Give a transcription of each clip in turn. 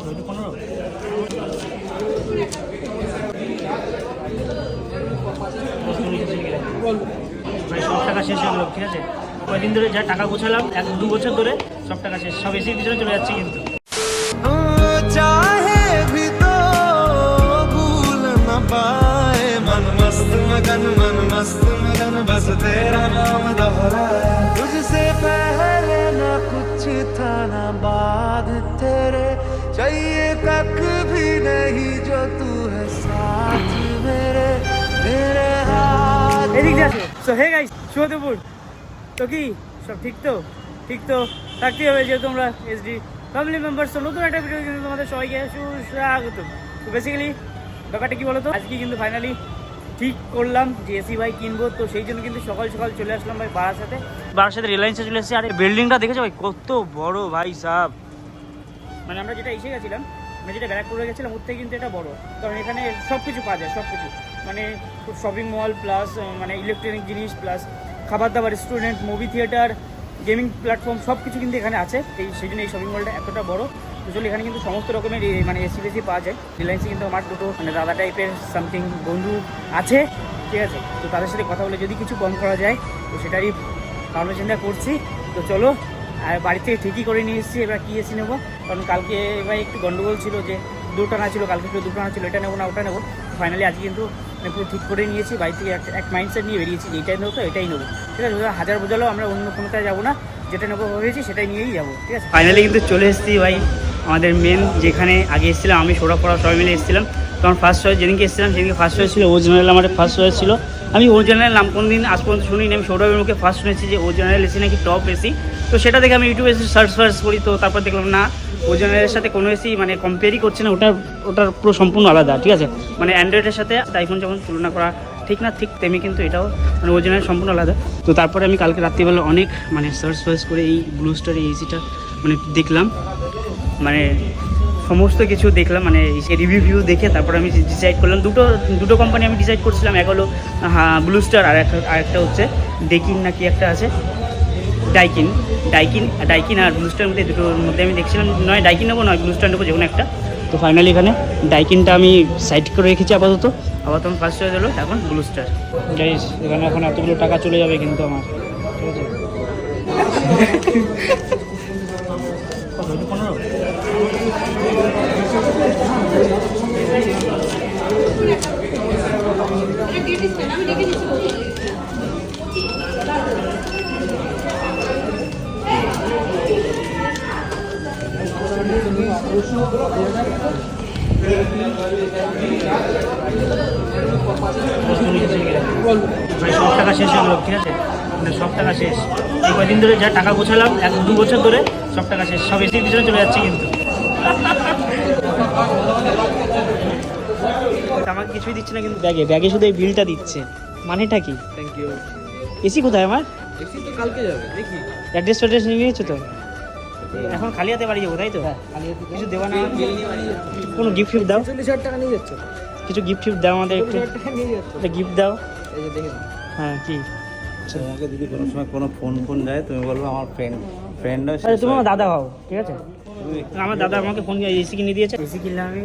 কত হইলো পনেরো প্রায় সব টাকা শেষ হয়ে গেল ঠিক আছে কয়দিন ধরে যা টাকা গোছালাম এক দু বছর ধরে সব টাকা শেষ সব এসির পিছনে চলে যাচ্ছে কিন্তু चाहे भी तो भूल न पाए मन मस्त मगन मन मस्त मगन बस तेरा नाम दोहराए तुझसे पहले न कुछ था न बाद तेरे সো হে গাইস শুভ তো কি? সব ঠিক তো? ঠিক তো? থাকতেই হবে যেহেতু আমরা এসডি ফ্যামিলি মেম্বার্স তো নতুন একটা ভিডিও কিন্তু তোমাদের সবাইকে সুস্বাগত তো বেসিক্যালি ব্যাপারটা কি বলতো? আজকে কিন্তু ফাইনালি ঠিক করলাম যে এসি ভাই কিনবো, তো সেই জন্য কিন্তু সকাল সকাল চলে আসলাম ভাই বারার সাথে। বারার সাথে রিলায়েন্সে চলে এসেছি, আর এই বিল্ডিংটা দেখেছ ভাই? কত বড় ভাই সাহ মানে আমরা যেটা এসে গেছিলাম মানে যেটা ব্যারাকপুরে গেছিলাম, ওর থেকে কিন্তু এটা বড়। কারণ এখানে সব কিছু পাওয়া যায় সব কিছু মানে শপিং মল প্লাস মানে ইলেকট্রনিক জিনিস প্লাস খাবার দাবার restaurant movie theatre gaming platform সব কিছু কিন্তু এখানে আছে। এই সেই জন্য এই শপিং মলটা এতটা বড়। আসলে এখানে কিন্তু সমস্ত রকমের মানে এসি বেসি পাওয়া যায়। রিলায়েন্সে কিন্তু আমার দুটো মানে দাদা টাইপের সামথিং বন্ধু আছে, ঠিক আছে? তো তাদের সাথে কথা বলে যদি কিছু কম করা যায়, তো সেটারই ভাবনা চিন্তা করছি। তো চলো আর বাড়ি থেকে ঠিকই করে নিয়ে এসেছি, এবার কী এসি নেব? কারণ কালকে এবার একটু গন্ডগোল ছিল যে, দুটো না ছিল, কালকে দুটো না ছিল, এটা নেব না, ওটা নেব। ফাইনালি আজকে কিন্তু মানে পুরো ঠিক করে নিয়েছি, বাড়ি থেকে এক- এক মাইন্ডসেট নিয়ে বেরিয়েছি যে এইটাই নেব তো এটাই নেব। ঠিক আছে হাজার বোঝালেও আমরা অন্য কোনোটায় যাব না, যেটা নেব ভেবেছি সেটাই নিয়েই যাব, ঠিক আছে? ফাইনালি কিন্তু চলে এসেছি ভাই, আমাদের মেন যেখানে আগে এসেছিলাম, আমি, সৌরভ, পড়া, সবাই মিলে এসেছিলাম। তখন ফার্স্ট চয়েস যেদিনকে এসেছিলাম, সেদিনকে ফার্স্ট চয়েস ছিল ও জেনারেল আমার ফার্স্ট চয়েস ছিল। আমি ও জেনারেল নাম কোনো দিন আজ পর্যন্ত শুনিনি, আমি সৌরভের মুখে ফার্স্ট শুনেছি যে ও জেনারেল এসি নাকি টপ এসি তো সেটা দেখে আমি ইউটিউবে সার্চ ফার্চ করি, তো তারপর দেখলাম না ও জেনারেলের সাথে কোনো এসি মানে কম্পেয়ারই করছে না ওটার ওটার পুরো সম্পূর্ণ আলাদা, ঠিক আছে? মানে অ্যান্ড্রয়েডের সাথে আইফোন যখন তুলনা করা ঠিক না, ঠিক তেমনি কিন্তু এটাও মানে ও জেনারেল সম্পূর্ণ আলাদা। তো তারপরে আমি কালকে রাত্রিবেলা অনেক মানে সার্চ ফার্চ করে এই ব্লু স্টার এই এসিটা মানে দেখলাম। মানে সমস্ত কিছু দেখলাম মানে রিভিউ ভিউ দেখে তারপর আমি ডিসাইড করলাম, দুটো দুটো কোম্পানি আমি ডিসাইড করছিলাম, এক হলো হ্যাঁ ব্লু স্টার আর একটা আরেকটা হচ্ছে ডেকিন নাকি একটা আছে। ডাইকিন ডাইকিন ডাইকিন আর ব্লু স্টারের মধ্যে দুটোর মধ্যে আমি দেখছিলাম। নয় ডাইকিন নেব নয় ব্লু স্টার নেব যে কোনো একটা। তো ফাইনালি এখানে ডাইকিনটা আমি সাইড করে রেখেছি আপাতত। আপাতত আমার ফার্স্ট হয়ে গেলো এখন ব্লু স্টার গাইস এখানে এখন এতগুলো টাকা চলে যাবে কিন্তু আমার। ঠিক আছে? পনেরো সব টাকা শেষ হয়ে ঠিক আছে? মানে সব টাকা শেষ। এই কয়দিন ধরে যা টাকা গোছালাম এক দু বছর ধরে সব টাকা শেষ। সব এসির পিছনে চলে যাচ্ছে কিন্তু। আমাকে কিছুই দিচ্ছে না কিন্তু ব্যাগে। ব্যাগে শুধু এই বিলটা দিচ্ছে। মানেটা কি? থ্যাংক ইউ এসি কোথায় আমার? এসি তো কালকে যাবে দেখি। অ্যাড্রেস ফ্যাড্রেস নিয়ে নিয়েছো তো? এখন খালি হাতে বাড়ি যাব তাই তো? কিছু দেওয়া না কোনো গিফট ফিফট দাও? চল্লিশ হাজার টাকা নিয়ে যাচ্ছ। কিছু গিফট ফিফট দাও আমাদের একটু। গিফট দাও। দেখে হ্যাঁ কি? তোমাকে যদি কোনো সময় কোনো ফোন ফোন যায় তুমি বলব আমার ফ্রেন্ড ফ্রেন্ড আরে তুমি আমার দাদা হও ঠিক আছে? আমার দাদা আমাকে ফোন দিয়ে এসি কিনে দিয়েছে। এসি কিনলাম আমি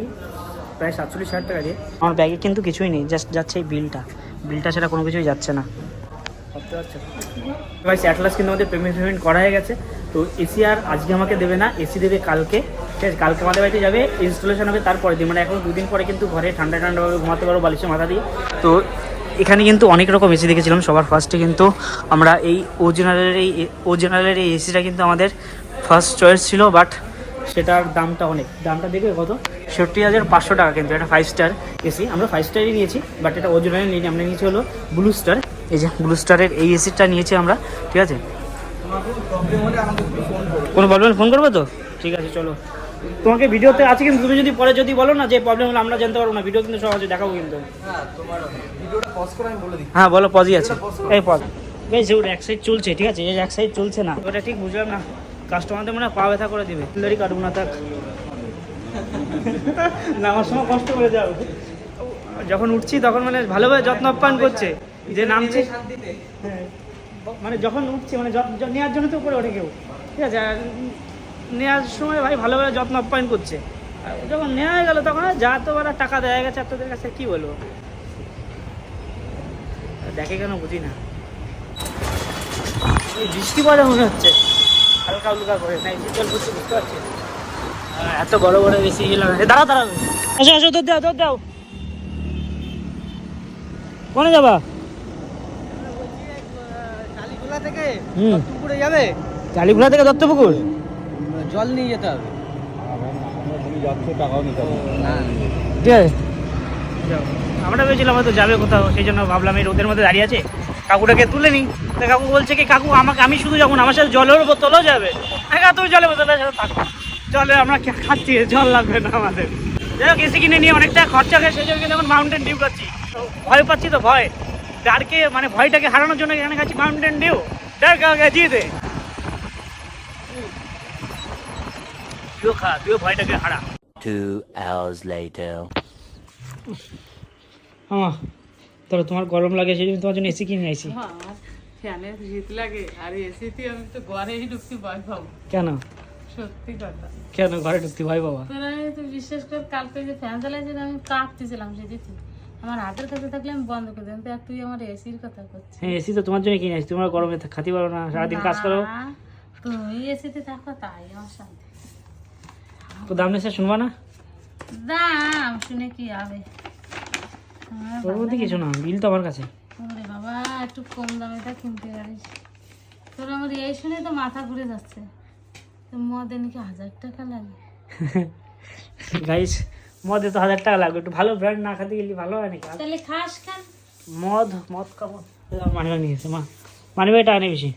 প্রায় সাতচল্লিশ হাজার টাকা দিয়ে। আমার ব্যাগে কিন্তু কিছুই নেই জাস্ট যাচ্ছে এই বিলটা বিলটা ছাড়া কোনো কিছুই যাচ্ছে না। পারছ? ভাই অ্যাটলাস কিন্তু আমাদের পেমেন্ট পেমেন্ট করা হয়ে গেছে। তো এসি আর আজকে আমাকে দেবে না এসি দেবে কালকে। ঠিক আছে, কালকে আমাদের বাড়িতে যাবে ইনস্টলেশন হবে তারপরে দিন। মানে এখন দুদিন পরে কিন্তু ঘরে ঠান্ডা ঠান্ডাভাবে ঘুমাতে পারো বালিশে মাথা দিয়ে। তো এখানে কিন্তু অনেক রকম এসি দেখেছিলাম। সবার ফার্স্টে কিন্তু আমরা এই ও এই ও এই এসিটা কিন্তু আমাদের ফার্স্ট চয়েস ছিল বাট সেটার দামটা অনেক। দামটা দেখবে কত? সত্তর হাজার পাঁচশো টাকা কিন্তু। এটা ফাইভ স্টার এসি আমরা ফাইভ স্টারই নিয়েছি বাট এটা ওজনের নিয়ে আমরা নিয়েছি হলো ব্লু স্টার এই যে ব্লু স্টারের এই এসিটা নিয়েছি আমরা, ঠিক আছে? কোনো প্রবলেম ফোন করবে তো? ঠিক আছে, চলো। তোমাকে ভিডিওতে আছে কিন্তু তুমি যদি পরে যদি বলো না যে প্রবলেম হলো আমরা জানতে পারব না। ভিডিও কিন্তু আছে দেখাবো কিন্তু। হ্যাঁ বলে পজই আছে। এই পজ বেশ ওটা এক সাইড চলছে, ঠিক আছে? এই এক সাইড চলছে না। ওটা ঠিক বুঝলাম না। কাস্টমারদের মনে পা ব্যথা করে দেবে। ফুলারি কাটবো না থাক। না, আমার সময় কষ্ট করে যাও। যখন উঠছি তখন মানে ভালোভাবে যত্ন আপ্যায়ন করছে। যে নামছে? হ্যাঁ, মানে যখন উঠছে মানে নেওয়ার জন্য তো উপরে ওঠে কেউ। ঠিক আছে? আর নেওয়ার সময় ভাই ভালোভাবে যত্ন আপ্যায়ন করছে। যখন নেওয়া হয়ে গেল তখন যা তো ওরা টাকা দেওয়া গেছে আর তোদের কাছে কি বলব? দেখে কেন বুঝি না। এই বৃষ্টি পড়ে মনে হচ্ছে। হালকা হালকা করে। না শীতল বুঝতে বুঝতে পারছি এত বড় বড় বেশি দাঁড়া দাঁড়াও আসো আসো দৌড় দাও দৌড় দাও। কোনে যাবা? কালীখোলা থেকে হুম। পুকুরে যাবে? কালীঘোড়া থেকে দত্তপুকুর? জল নিয়ে যেতে হবে। ঠিক আছে। আমরা ভেবেছিলাম হয়তো যাবে কোথাও সেই জন্য ভাবলাম এই রোদের মধ্যে দাঁড়িয়ে আছে। কাকুটাকে তুলে নিই। তা কাকু বলছে কি কাকু আমাকে আমি শুধু যাব না আমার সাথে জলের বোতলও যাবে। কাকু তুমি জলের বোতলের সাথে থাকো। জলে আমরা খাচ্ছি জল লাগবে না আমাদের। যাই হোক এসি কিনে নিয়ে অনেকটা খরচা খেয়ে সেই জন্য কিন্তু এখন মাউন্টেন ডিউ খাচ্ছি তো ভয় পাচ্ছি তো ভয়। ডারকে মানে ভয়টাকে হারানোর জন্য এখানে খাচ্ছি মাউন্টেন ডিউ ডার কাকে দিয়ে দে তুইও খা তুইও ভয়টাকে হারা। Two hours later. হ্যাঁ ধরো তোমার গরম লাগে সেই জন্য তোমার জন্য এসি কিনে আইছি আমার ফ্যানের শীত লাগে আর এসিতে আমি তো ঘরেই ঢুকতে ভয় পাবো। কেন? সত্যি কথা। কেন ঘরে ঢুকতে ভয় বাবা তোর আমি তো বিশ্বাস করে কালকে যে ফ্যান চালাইছিল আমি কাঁপতেছিলাম সেদিকে আমার হাতের কাছে থাকলে আমি বন্ধ করে দিতাম তো আর তুই আমার এসির কথা করছিস। হ্যাঁ এসি তো তোমার জন্য কিনে আইছি তোমরা গরমে খাতে পারো না সারাদিন কাজ করো। তুমি এসিতে থাকো তাই আমার শান্তি তো দাম নিচ্ছে শুনবা না? দাম শুনে কি হবে? তোর মধ্যে কিছু না বিল তো আমার কাছে। ওরে বাবা একটু কম দামেটা কিনতে পারিস। তোর আমার এই শুনে তো মাথা ঘুরে যাচ্ছে। তো মদে নাকি হাজার টাকা লাগে। গাইস মদে তো হাজার টাকা লাগবে। একটু ভালো ব্র্যান্ড না খাতে গেলে ভালো হয় নাকি? আর তাহলে খাস খান মদ মদ খাব। মানিবা নিয়েছে মা। মানিবা টাকা নেই বেশি।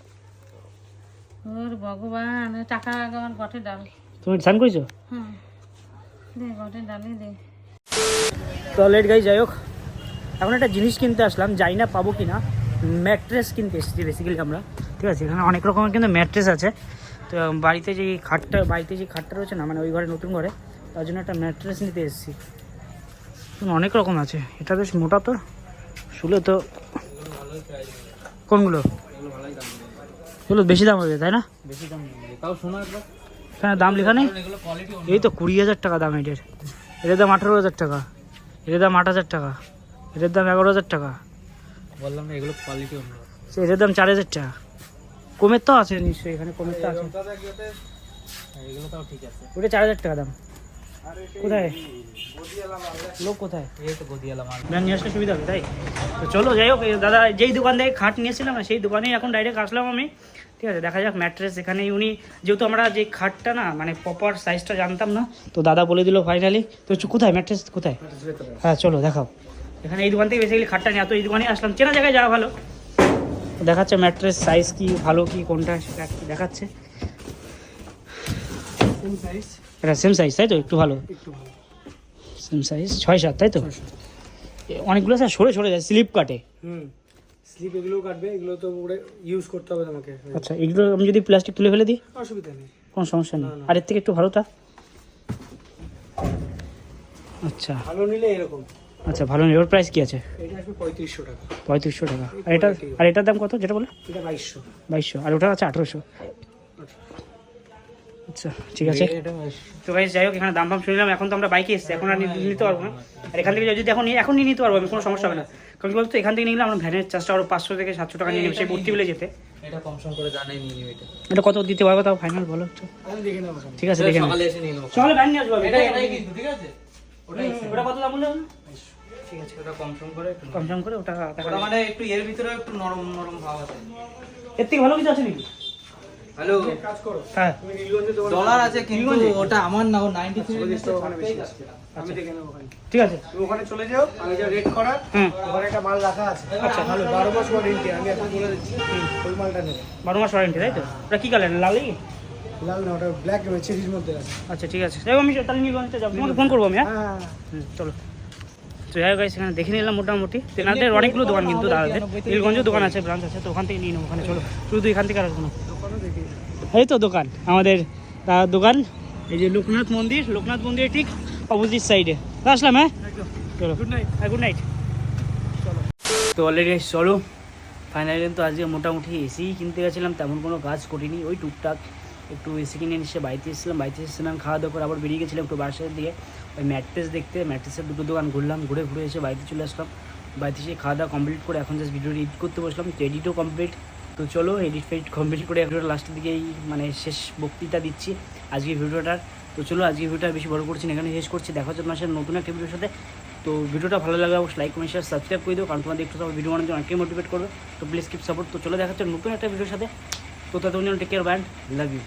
ওর ভগবান টাকা আমার গটে ডাল। তুমি স্নান করেছ? হুম। দে গটে ডালই দে। তো গাই যাই হোক। এখন একটা জিনিস কিনতে আসলাম জানি না পাবো কি না ম্যাট্রেস কিনতে এসেছি বেসিক্যালি আমরা। ঠিক আছে এখানে অনেক রকমের কিন্তু ম্যাট্রেস আছে। তো বাড়িতে যে খাটটা বাড়িতে যে খাটটা রয়েছে না মানে ওই ঘরে নতুন ঘরে তার জন্য একটা ম্যাট্রেস নিতে এসেছি। অনেক রকম আছে। এটা বেশ মোটা তো। শুলে তো কোনগুলো? এগুলো বেশি দাম হবে তাই না? বেশি দাম তাও শোনো একবার। দাম লেখা নেই? এই তো কুড়ি হাজার টাকা দাম এটার। এটার দাম আঠারো হাজার টাকা। এটার দাম আট হাজার টাকা। এটার দাম এগারো হাজার টাকা। বললাম না এগুলো কোয়ালিটি অন্য। সে এটার দাম চার হাজার টাকা। কমের তো আছে নিশ্চয়ই এখানে কমের তো আছে। এগুলো তাও ঠিক আছে। ওটা চার হাজার টাকা দাম। কোথায়? কোথায়? তো নিয়ে আসলে সুবিধা হবে, তাই? তো চলো, যাই হোক দাদা, যেই দোকান থেকে খাট সেই দোকানেই এখন ডাইরেক্ট আসলাম আমি। ঠিক আছে, দেখা যাক ম্যাট্রেস উনি, যেহেতু আমরা যে খাটটা না মানে প্রপার সাইজটা জানতাম না, তো দাদা বলে দিল ফাইনালি তো কোথায় ম্যাট্রেস কোথায়? হ্যাঁ চলো, দেখাও। এখানে এই দোকান থেকে বেসিক্যালি খাটটা নিয়ে তো এই দোকানে আসলাম। চেনা জায়গায় যাওয়া ভালো। দেখাচ্ছে ম্যাট্রেস সাইজ কি ভালো, কি কোনটা, সেটা দেখাচ্ছে। এটা সেম সাইজ তাই তো? একটু ভালো। সেম সাইজ ছয় সাত তাই তো? অনেকগুলো স্যার সরে সরে যায় স্লিপ কাটে। হুম। স্লিপ এগুলো কাটবে এগুলো তো পুরো ইউজ করতে হবে তোমাকে। আচ্ছা এগুলো আমি যদি প্লাস্টিক তুলে ফেলে দিই? অসুবিধা নেই। কোনো সমস্যা নেই। আর এর থেকে একটু ভালোটা? আচ্ছা। ভালো নিলে এরকম। আচ্ছা ভালো নেই ওর প্রাইস কি আছে? এটা আসবে পঁয়ত্রিশশো টাকা। পঁয়ত্রিশশো টাকা। আর এটা আর এটার দাম কত? যেটা বলে? এটা বাইশশো। বাইশশো। আর ওটা আছে আঠেরোশো। আচ্ছা ঠিক আছে। তো ভাই যাই হোক এখানে দাম ফাম শুনলাম এখন তো আমরা বাইকে এসেছি এখন আর নিতে পারব না। আর এখান থেকে যদি এখন এখন নিয়ে নিতে পারব আমি কোনো সমস্যা হবে না। কারণ কি বলতো এখান থেকে নিলে আমরা ভ্যানের চার্জটা আরও পাঁচশো থেকে সাতশো টাকা নিয়ে নেবে সেই ভর্তি বেলে যেতে। এটা কম সম করে জানাই নিয়ে নিও এটা। এটা কত দিতে পারব তাও ফাইনাল বলো একটু। আমি দেখে নেব ঠিক আছে দেখে সকালে এসে নিয়ে নেব। সকালে ভ্যান নিয়ে আসব এটা এটাই কিন্তু ঠিক আছে? ওটা কত দাম বললে ঠিক আছে ওটা কম সম করে কম সম করে ওটা ওটা মানে একটু এর ভিতরে একটু নরম নরম ভাব আছে। এর থেকে ভালো কিছু আছে নাকি? হ্যালো কাজ করো। হ্যাঁ। তুমি নীলগঞ্জে ডলার আছে কিন্তু ওটা আমার না ও 93 তো ওখানে বেশি আছে। আমি দেখে নেব ওখানে। ঠিক আছে। তুমি ওখানে চলে যাও আমি যা রেট করা ওখানে একটা মাল রাখা আছে। আচ্ছা ভালো। বারো মাস ওয়ারেন্টি আমি এখন বলে দিচ্ছি। ওই মালটা নেবে। বারো মাস ওয়ারেন্টি তাই তো? ওটা কি কালার লালই? লাল না ওটা ব্ল্যাক চেরির মধ্যে আছে। আচ্ছা ঠিক আছে। হোক, আমি তাহলে নীলগঞ্জে যাব। তোমাকে ফোন করব আমি হ্যাঁ? হ্যাঁ চলো। তো যাই হোক সেখানে দেখে নিলাম মোটামুটি। তেনাদের অনেকগুলো দোকান কিন্তু দাদাদের দোকান আছে ব্রাঞ্চ আছে তো ওখান থেকে নিয়ে নেব ওখানে চলো। শুধু এখান থেকে আর আসব না এই তো দোকান আমাদের দাদার দোকান। এই যে লোকনাথ মন্দির লোকনাথ মন্দির ঠিক অপোজিট সাইডে আসলাম হ্যাঁ? চলো। গুড নাইট হ্যাঁ গুড নাইট চলো। তো অলরেডি চলো। ফাইনালি কিন্তু আজকে মোটামুটি এসি কিনতে গেছিলাম তেমন কোনো কাজ করিনি। ওই টুকটাক একটু এসি কিনে নিয়ে এসে বাড়িতে এসেছিলাম। বাড়িতে এসেছিলাম খাওয়া দাওয়া করে আবার বেরিয়ে গেছিলাম একটু বাসার দিকে। ওই ম্যাট্রেস দেখতে ম্যাট্রেসের দুটো দোকান ঘুরলাম ঘুরে ঘুরে এসে বাড়িতে চলে আসলাম। বাড়িতে এসে খাওয়া দাওয়া কমপ্লিট করে এখন জাস্ট ভিডিও এডিট করতে বসলাম। তো এডিটও কমপ্লিট তো চলো এডিট ফেডিট কমপ্লিট করে ভিডিওটা লাস্টের দিকেই মানে শেষ বক্তৃতা দিচ্ছি আজকে ভিডিওটার। তো চলো আজকে ভিডিওটা বেশি বড় করছি না এখানে শেষ করছি। দেখা হচ্ছে তোমার সাথে নতুন একটা ভিডিওর সাথে। তো ভিডিওটা ভালো লাগলে অবশ্যই লাইক কমেন্ট শেয়ার সাবস্ক্রাইব করে দিও, কারণ তোমাদের একটু সব ভিডিও জন্য অনেকেই মোটিভেট করবে। তো প্লিজ কিপ সাপোর্ট তো চলো, দেখা হচ্ছে নতুন একটা ভিডিওর সাথে। তো তাদের জন্য take care and love you